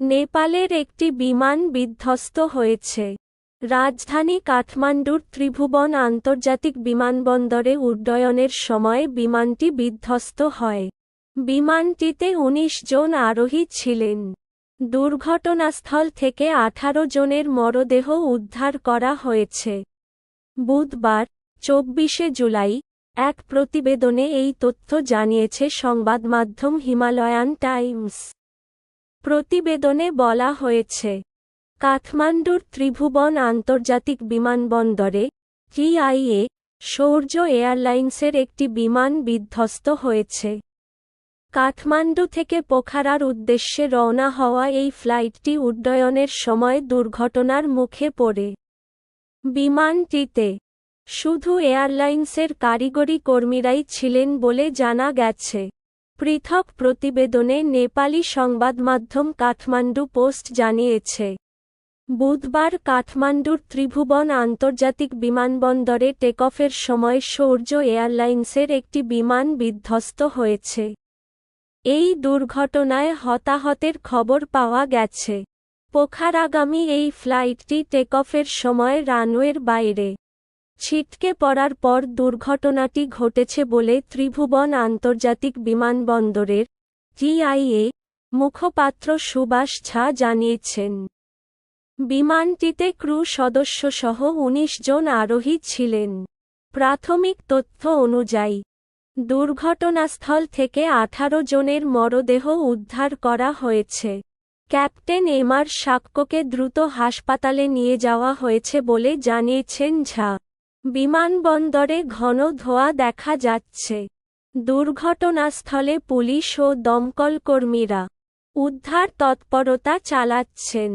নেপালের একটি বিমান বিধ্বস্ত হয়েছে। রাজধানী কাঠমান্ডুর ত্রিভুবন আন্তর্জাতিক বিমানবন্দরে উড্ডয়নের সময় বিমানটি বিধ্বস্ত হয়। বিমানটিতে ১৯ জন আরোহী ছিলেন। দুর্ঘটনাস্থল থেকে আঠারো জনের মরদেহ উদ্ধার করা হয়েছে। বুধবার, চব্বিশে জুলাই, এক প্রতিবেদনে এই তথ্য জানিয়েছে সংবাদমাধ্যম হিমালয়ান টাইমস। প্রতিবেদনে বলা হয়েছে, কাঠমান্ডুর ত্রিভুবন আন্তর্জাতিক বিমানবন্দরে টিআইএ, সৌর্য এয়ারলাইন্সের একটি বিমান বিধ্বস্ত হয়েছে। কাঠমান্ডু থেকে পোখারার উদ্দেশ্যে রওনা হওয়া এই ফ্লাইটটি উড্ডয়নের সময় দুর্ঘটনার মুখে পড়ে। বিমানটিতে শুধু এয়ারলাইন্সের কারিগরি কর্মীরাই ছিলেন বলে জানা গেছে। পৃথক প্রতিবেদনে নেপালি সংবাদমাধ্যম কাঠমান্ডু পোস্ট জানিয়েছে। বুধবার কাঠমান্ডুর ত্রিভুবন আন্তর্জাতিক বিমানবন্দরে টেকঅফের সময় সৌর্য এয়ারলাইন্সের একটি বিমান বিধ্বস্ত হয়েছে। এই দুর্ঘটনায় হতাহতের খবর পাওয়া গেছে। পোখারাগামী এই ফ্লাইটটি টেকঅফের সময় রানওয়ের বাইরে। ছিটকে পড়ার পর দুর্ঘটনাটি ঘটেছে বলে ত্রিভুবন আন্তর্জাতিক বিমানবন্দরের টিআইএ মুখপাত্র সুভাষ ঝা জানিয়েছেন। বিমানটিতে ক্রু সদস্যসহ ১৯ জন আরোহী ছিলেন। প্রাথমিক তথ্য অনুযায়ী, দুর্ঘটনাস্থল থেকে আঠারো জনের মরদেহ উদ্ধার করা হয়েছে। ক্যাপ্টেন এমআর সাক্যকে দ্রুত হাসপাতালে নিয়ে যাওয়া হয়েছে বলে জানিয়েছেন ঝা। বিমানবন্দরে ঘন ধোঁয়া দেখা যাচ্ছে। দুর্ঘটনাস্থলে পুলিশ ও দমকলকর্মীরা উদ্ধার তৎপরতা চালাচ্ছেন।